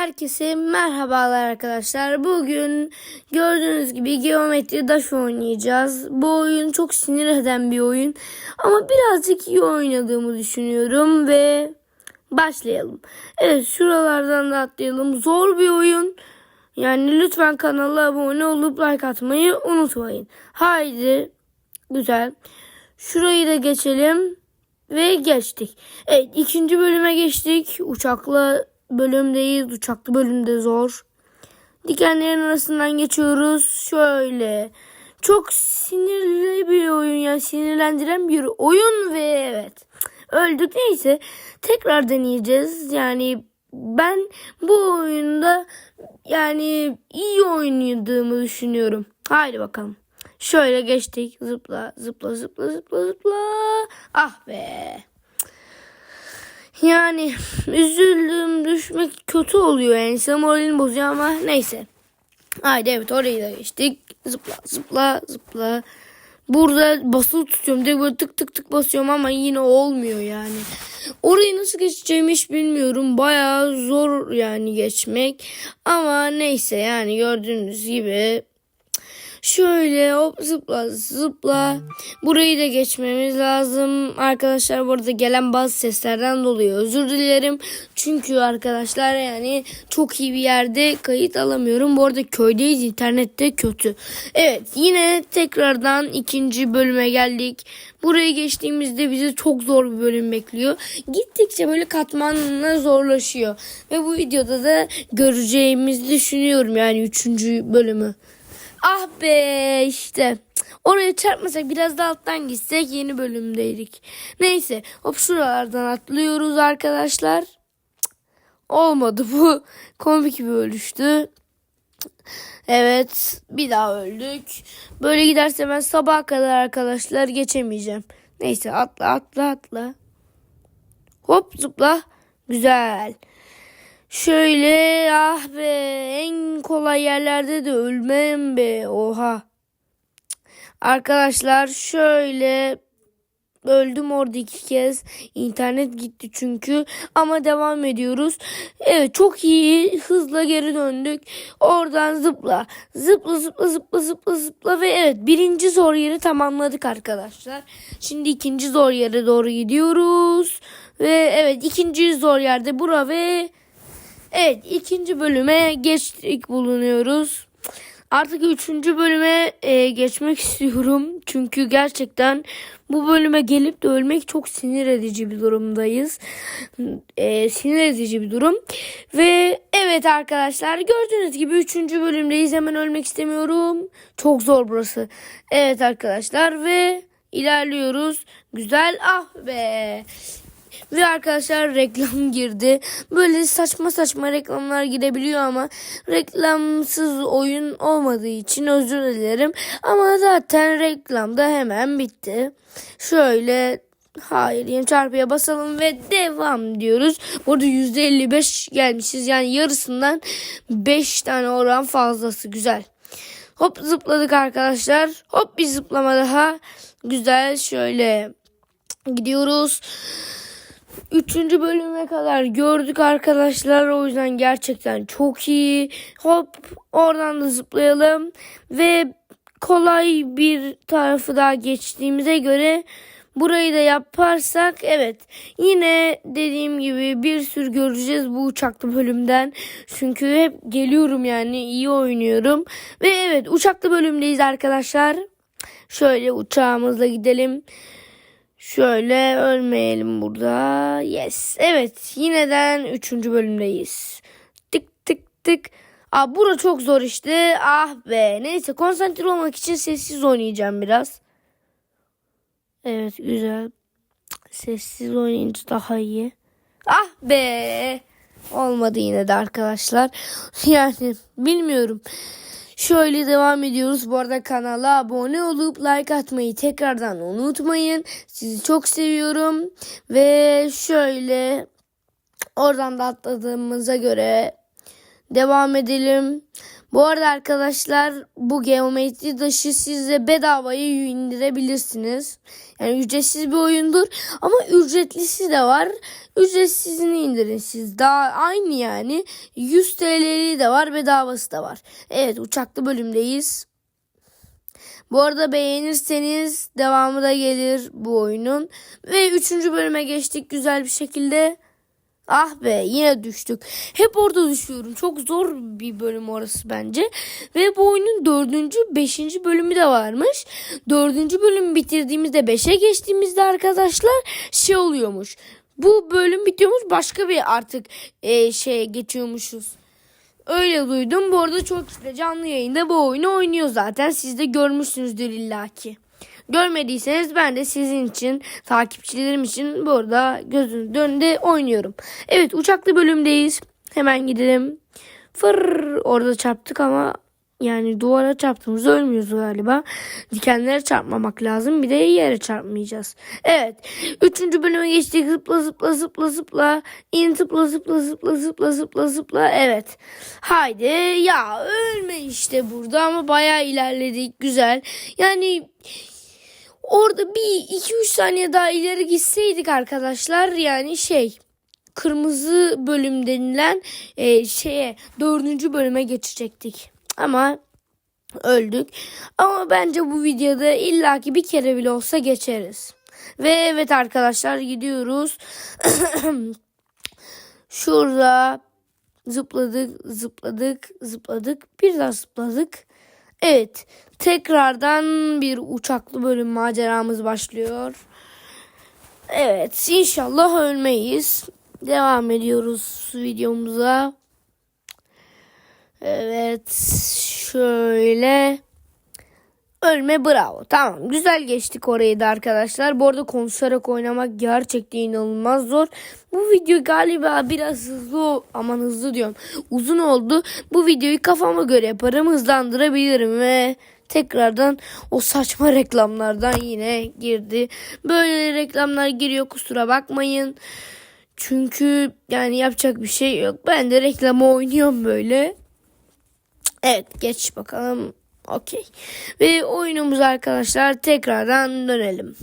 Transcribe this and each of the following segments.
Herkese merhabalar arkadaşlar. Bugün gördüğünüz gibi geometri daş oynayacağız. Bu oyun çok sinir eden bir oyun. Ama birazcık iyi oynadığımı düşünüyorum ve başlayalım. Evet şuralardan da atlayalım. Zor bir oyun. Yani lütfen kanala abone olup like atmayı unutmayın. Haydi. Güzel. Şurayı da geçelim. Ve geçtik. Evet ikinci bölüme geçtik. Uçakla bölümdeyiz. Uçaklı bölümde zor. Dikenlerin arasından geçiyoruz. Şöyle. Çok sinirli bir oyun ya. Sinirlendiren bir oyun ve evet. Öldük neyse. Tekrar deneyeceğiz. Yani ben bu oyunda yani iyi oynadığımı düşünüyorum. Haydi bakalım. Şöyle geçtik. Zıpla, zıpla, zıpla, zıpla, zıpla. Ah be. Yani üzüldüm düşmek kötü oluyor. Yani moralini bozuyor ama neyse. Haydi evet orayı da geçtik. Zıpla, zıpla, zıpla. Burada basılı tutuyorum. Direkt böyle tık tık tık basıyorum ama yine olmuyor yani. Orayı nasıl geçeceğimi hiç bilmiyorum. Bayağı zor yani geçmek. Ama neyse yani gördüğünüz gibi Şöyle hop zıpla zıpla. Burayı da geçmemiz lazım. Arkadaşlar burada gelen bazı seslerden dolayı özür dilerim. Çünkü arkadaşlar yani çok iyi bir yerde kayıt alamıyorum. Bu arada köydeyiz internette kötü. Evet yine tekrardan ikinci bölüme geldik. Buraya geçtiğimizde bizi çok zor bir bölüm bekliyor. Gittikçe böyle katmanla zorlaşıyor. Ve bu videoda da göreceğimizi düşünüyorum yani üçüncü bölümü. Ah be işte. Oraya çarpmasak biraz da alttan gitsek yeni bölümdeydik. Neyse hop şuralardan atlıyoruz arkadaşlar. Olmadı bu. Komik bir ölüştü. Evet bir daha öldük. Böyle giderse ben sabaha kadar arkadaşlar geçemeyeceğim. Neyse atla atla atla. Hop zıpla. Güzel. Şöyle ah be en kolay yerlerde de ölmem be oha. Arkadaşlar şöyle öldüm orada iki kez. İnternet gitti çünkü ama devam ediyoruz. Evet çok iyi hızla geri döndük. Oradan zıpla zıpla zıpla zıpla zıpla zıpla ve evet birinci zor yeri tamamladık arkadaşlar. Şimdi ikinci zor yere doğru gidiyoruz. Ve evet ikinci zor yerde bura ve Evet ikinci bölüme geçtik bulunuyoruz. Artık üçüncü bölüme e, geçmek istiyorum. Çünkü gerçekten bu bölüme gelip de ölmek çok sinir edici bir durumdayız. E, sinir edici bir durum. Ve evet arkadaşlar gördüğünüz gibi üçüncü bölümdeyiz. Hemen ölmek istemiyorum. Çok zor burası. Evet arkadaşlar ve ilerliyoruz. Güzel ah be. Ve arkadaşlar reklam girdi. Böyle saçma saçma reklamlar girebiliyor ama reklamsız oyun olmadığı için özür dilerim. Ama zaten reklam da hemen bitti. Şöyle hayır yeni çarpıya basalım ve devam diyoruz. Burada %55 gelmişiz. Yani yarısından 5 tane oran fazlası güzel. Hop zıpladık arkadaşlar. Hop bir zıplama daha. Güzel şöyle gidiyoruz. Üçüncü bölüme kadar gördük arkadaşlar. O yüzden gerçekten çok iyi. Hop oradan da zıplayalım. Ve kolay bir tarafı daha geçtiğimize göre burayı da yaparsak evet yine dediğim gibi bir sürü göreceğiz bu uçaklı bölümden. Çünkü hep geliyorum yani iyi oynuyorum. Ve evet uçaklı bölümdeyiz arkadaşlar. Şöyle uçağımızla gidelim. Şöyle ölmeyelim burada. Yes. Evet. Yineden 3. bölümdeyiz. Tık tık tık. Aa bura çok zor işte. Ah be. Neyse konsantre olmak için sessiz oynayacağım biraz. Evet güzel. Sessiz oynayınca daha iyi. Ah be. Olmadı yine de arkadaşlar. Yani bilmiyorum. Şöyle devam ediyoruz. Bu arada kanala abone olup like atmayı tekrardan unutmayın. Sizi çok seviyorum. Ve şöyle oradan da atladığımıza göre devam edelim. Bu arada arkadaşlar bu geometri taşı siz de bedavaya indirebilirsiniz. Yani ücretsiz bir oyundur ama ücretlisi de var. Ücretsizini indirin siz. Daha aynı yani. 100 TL'li de var bedavası da var. Evet uçaklı bölümdeyiz. Bu arada beğenirseniz devamı da gelir bu oyunun. Ve 3. bölüme geçtik güzel bir şekilde. Ah be yine düştük. Hep orada düşüyorum. Çok zor bir bölüm orası bence. Ve bu oyunun dördüncü, beşinci bölümü de varmış. Dördüncü bölümü bitirdiğimizde beşe geçtiğimizde arkadaşlar şey oluyormuş. Bu bölüm bitiyormuş başka bir artık e, şeye geçiyormuşuz. Öyle duydum. Bu arada çok işte canlı yayında bu oyunu oynuyor zaten. Siz de görmüşsünüzdür illaki. Görmediyseniz ben de sizin için, takipçilerim için burada gözünüzün önünde oynuyorum. Evet uçaklı bölümdeyiz. Hemen gidelim. Fır orada çarptık ama yani duvara çarptığımızda ölmüyoruz galiba. Dikenlere çarpmamak lazım. Bir de yere çarpmayacağız. Evet. Üçüncü bölüme geçtik. Zıpla zıpla zıpla zıpla. İn zıpla zıpla zıpla zıpla zıpla zıpla. Evet. Haydi. Ya ölme işte burada ama bayağı ilerledik. Güzel. Yani orada bir iki üç saniye daha ileri gitseydik arkadaşlar yani şey kırmızı bölüm denilen e, şeye dördüncü bölüme geçecektik. Ama öldük. Ama bence bu videoda illaki bir kere bile olsa geçeriz. Ve evet arkadaşlar gidiyoruz. Şurada zıpladık, zıpladık, zıpladık. Bir daha zıpladık. Evet, tekrardan bir uçaklı bölüm maceramız başlıyor. Evet, inşallah ölmeyiz. Devam ediyoruz videomuza. Evet, şöyle. Ölme bravo. Tamam güzel geçtik orayı da arkadaşlar. Bu arada konuşarak oynamak gerçekten inanılmaz zor. Bu video galiba biraz hızlı aman hızlı diyorum. Uzun oldu. Bu videoyu kafama göre yaparım hızlandırabilirim ve tekrardan o saçma reklamlardan yine girdi. Böyle reklamlar giriyor kusura bakmayın. Çünkü yani yapacak bir şey yok. Ben de reklama oynuyorum böyle. Evet geç bakalım. Okey. Ve oyunumuz arkadaşlar tekrardan dönelim.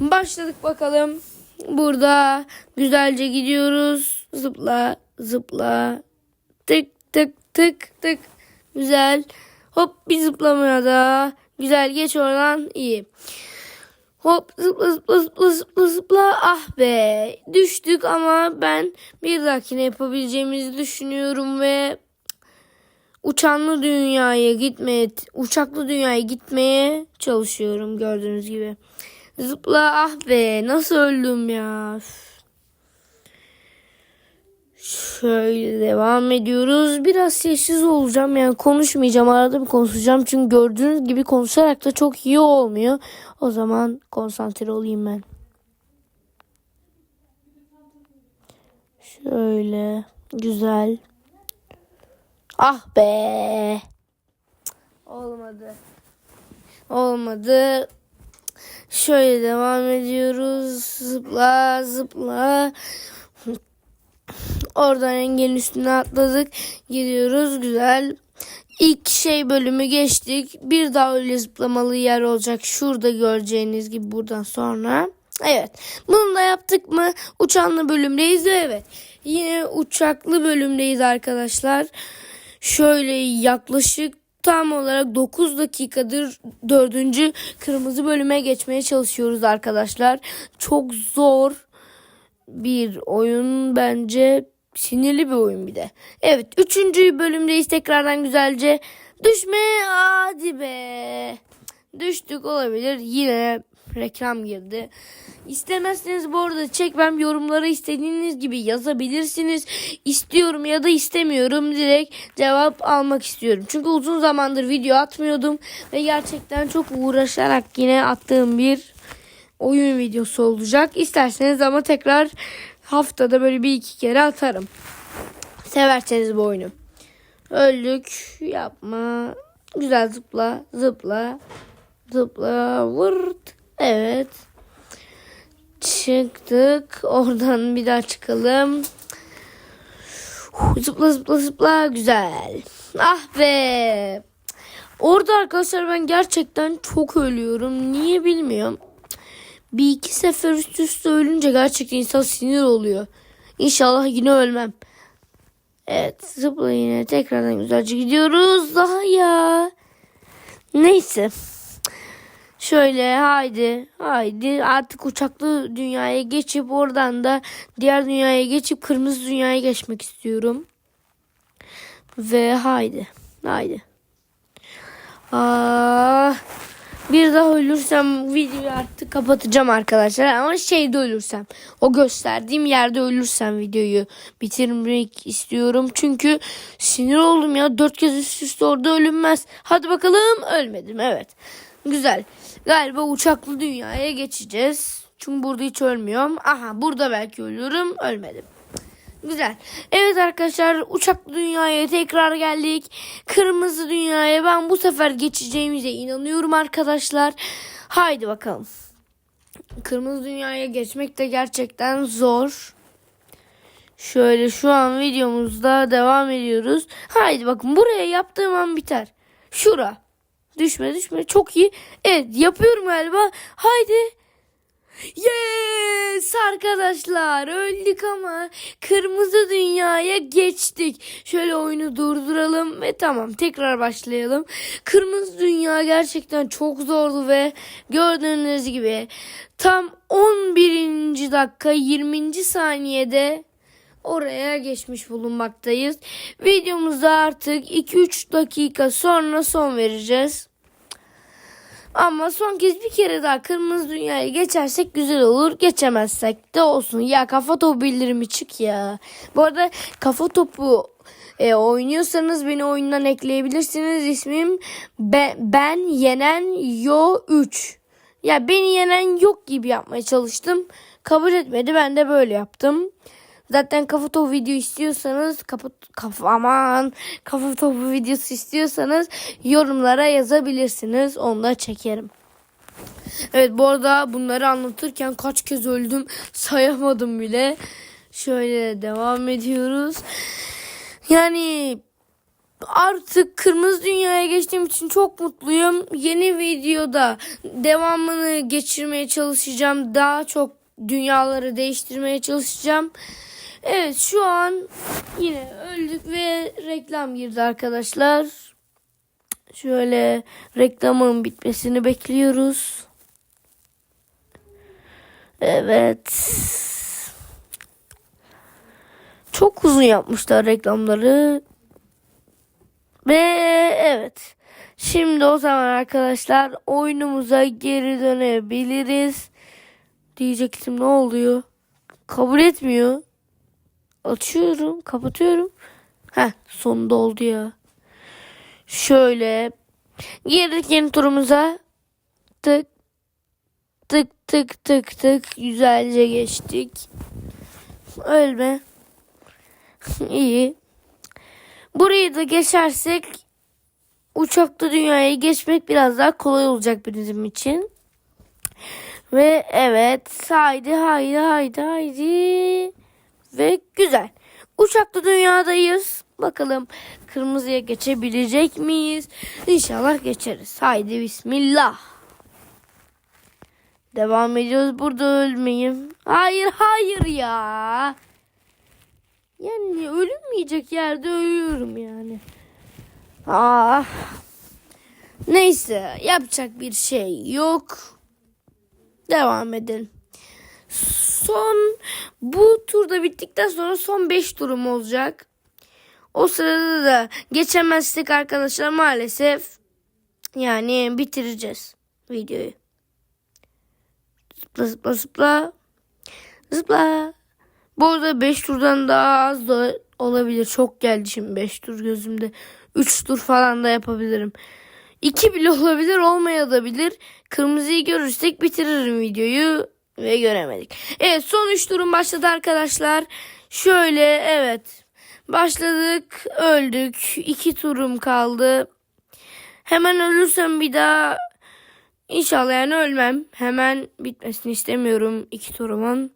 Başladık bakalım. Burada güzelce gidiyoruz. Zıpla zıpla. Tık tık tık tık. Güzel. Hop bir zıplamaya da. Güzel geç oradan. iyi. Hop zıpla zıpla zıpla zıpla zıpla. Ah be. Düştük ama ben bir dahakine yapabileceğimizi düşünüyorum ve uçanlı dünyaya gitmeye, uçaklı dünyaya gitmeye çalışıyorum gördüğünüz gibi. Zıpla ah be nasıl öldüm ya. Şöyle devam ediyoruz. Biraz sessiz olacağım yani konuşmayacağım arada bir konuşacağım. Çünkü gördüğünüz gibi konuşarak da çok iyi olmuyor. O zaman konsantre olayım ben. Şöyle güzel. Ah be. Olmadı. Olmadı. Şöyle devam ediyoruz. Zıpla zıpla. Oradan engelin üstüne atladık. Gidiyoruz güzel. İlk şey bölümü geçtik. Bir daha öyle zıplamalı yer olacak. Şurada göreceğiniz gibi buradan sonra. Evet. Bunu da yaptık mı? Uçanlı bölümdeyiz. Evet. Yine uçaklı bölümdeyiz arkadaşlar. Şöyle yaklaşık tam olarak 9 dakikadır 4. kırmızı bölüme geçmeye çalışıyoruz arkadaşlar. Çok zor bir oyun bence sinirli bir oyun bir de. Evet 3. bölümdeyiz tekrardan güzelce. Düşme hadi be. Düştük olabilir yine reklam girdi. İstemezseniz bu arada çekmem yorumlara istediğiniz gibi yazabilirsiniz. İstiyorum ya da istemiyorum direkt cevap almak istiyorum. Çünkü uzun zamandır video atmıyordum ve gerçekten çok uğraşarak yine attığım bir oyun videosu olacak. İsterseniz ama tekrar haftada böyle bir iki kere atarım. Severseniz bu oyunu. Öldük yapma. Güzel zıpla zıpla zıpla vırt. Evet. Çıktık. Oradan bir daha çıkalım. Zıpla zıpla zıpla güzel. Ah be. Orada arkadaşlar ben gerçekten çok ölüyorum. Niye bilmiyorum. Bir iki sefer üst üste ölünce gerçekten insan sinir oluyor. İnşallah yine ölmem. Evet zıpla yine tekrardan güzelce gidiyoruz. Daha ya. Neyse. Şöyle haydi haydi artık uçaklı dünyaya geçip oradan da diğer dünyaya geçip kırmızı dünyaya geçmek istiyorum. Ve haydi haydi. Aa, bir daha ölürsem videoyu artık kapatacağım arkadaşlar. Ama şeyde ölürsem o gösterdiğim yerde ölürsem videoyu bitirmek istiyorum. Çünkü sinir oldum ya dört kez üst üste orada ölünmez. Hadi bakalım ölmedim evet. Güzel. Galiba uçaklı dünyaya geçeceğiz. Çünkü burada hiç ölmüyorum. Aha burada belki ölüyorum. Ölmedim. Güzel. Evet arkadaşlar uçaklı dünyaya tekrar geldik. Kırmızı dünyaya ben bu sefer geçeceğimize inanıyorum arkadaşlar. Haydi bakalım. Kırmızı dünyaya geçmek de gerçekten zor. Şöyle şu an videomuzda devam ediyoruz. Haydi bakın buraya yaptığım an biter. Şura. Düşme düşme çok iyi. Evet yapıyorum galiba. Haydi. Yes arkadaşlar öldük ama kırmızı dünyaya geçtik. Şöyle oyunu durduralım ve tamam tekrar başlayalım. Kırmızı dünya gerçekten çok zordu ve gördüğünüz gibi tam 11. dakika 20. saniyede oraya geçmiş bulunmaktayız. Videomuza artık 2-3 dakika sonra son vereceğiz. Ama son kez bir kere daha kırmızı dünyaya geçersek güzel olur. Geçemezsek de olsun. Ya kafa topu bildirimi çık ya. Bu arada kafa topu e, oynuyorsanız beni oyundan ekleyebilirsiniz. İsmim Be- ben yenen yo 3. Ya beni yenen yok gibi yapmaya çalıştım. Kabul etmedi. Ben de böyle yaptım. Zaten kafa topu video istiyorsanız kafa, kafa aman kafa topu videosu istiyorsanız yorumlara yazabilirsiniz. Onu da çekerim. Evet bu arada bunları anlatırken kaç kez öldüm sayamadım bile. Şöyle devam ediyoruz. Yani artık kırmızı dünyaya geçtiğim için çok mutluyum. Yeni videoda devamını geçirmeye çalışacağım. Daha çok dünyaları değiştirmeye çalışacağım. Evet şu an yine öldük ve reklam girdi arkadaşlar. Şöyle reklamın bitmesini bekliyoruz. Evet. Çok uzun yapmışlar reklamları. Ve evet. Şimdi o zaman arkadaşlar oyunumuza geri dönebiliriz. Diyecektim ne oluyor? Kabul etmiyor. Açıyorum, kapatıyorum. Heh, sonunda oldu ya. Şöyle girdik yeni turumuza. Tık tık tık tık tık güzelce geçtik. Ölme. İyi. Burayı da geçersek uçakta dünyaya geçmek biraz daha kolay olacak bizim için. Ve evet haydi haydi haydi haydi. Ve güzel. Uçaklı dünyadayız. Bakalım kırmızıya geçebilecek miyiz? İnşallah geçeriz. Haydi bismillah. Devam ediyoruz. Burada ölmeyeyim. Hayır hayır ya. Yani ölünmeyecek yerde ölüyorum yani. Ah. Neyse yapacak bir şey yok. Devam edelim. Son bu turda bittikten sonra son 5 turum olacak. O sırada da geçemezsek arkadaşlar maalesef yani bitireceğiz videoyu. Zıpla zıpla zıpla. Zıpla. Bu arada 5 turdan daha az da olabilir. Çok geldi şimdi 5 tur gözümde. 3 tur falan da yapabilirim. 2 bile olabilir olmayabilir. Kırmızıyı görürsek bitiririm videoyu ve göremedik. Evet son 3 turum başladı arkadaşlar. Şöyle evet başladık öldük. 2 turum kaldı. Hemen ölürsem bir daha İnşallah yani ölmem. Hemen bitmesini istemiyorum iki turumun.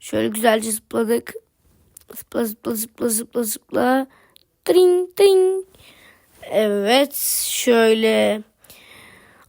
Şöyle güzelce zıpladık. Zıpla zıpla zıpla zıpla zıpla. Tring tring. Evet şöyle.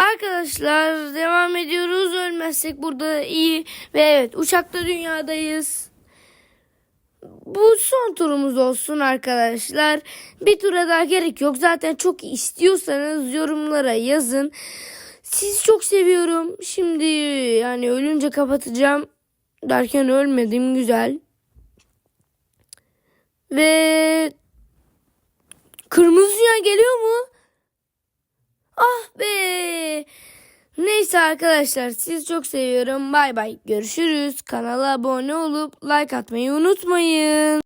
Arkadaşlar devam ediyoruz. Ölmezsek burada iyi. Ve evet uçakta dünyadayız. Bu son turumuz olsun arkadaşlar. Bir tura daha gerek yok. Zaten çok istiyorsanız yorumlara yazın. Sizi çok seviyorum. Şimdi yani ölünce kapatacağım. Derken ölmedim güzel. Ve kırmızı dünya geliyor mu? Ah be. Neyse arkadaşlar sizi çok seviyorum. Bay bay. Görüşürüz. Kanala abone olup like atmayı unutmayın.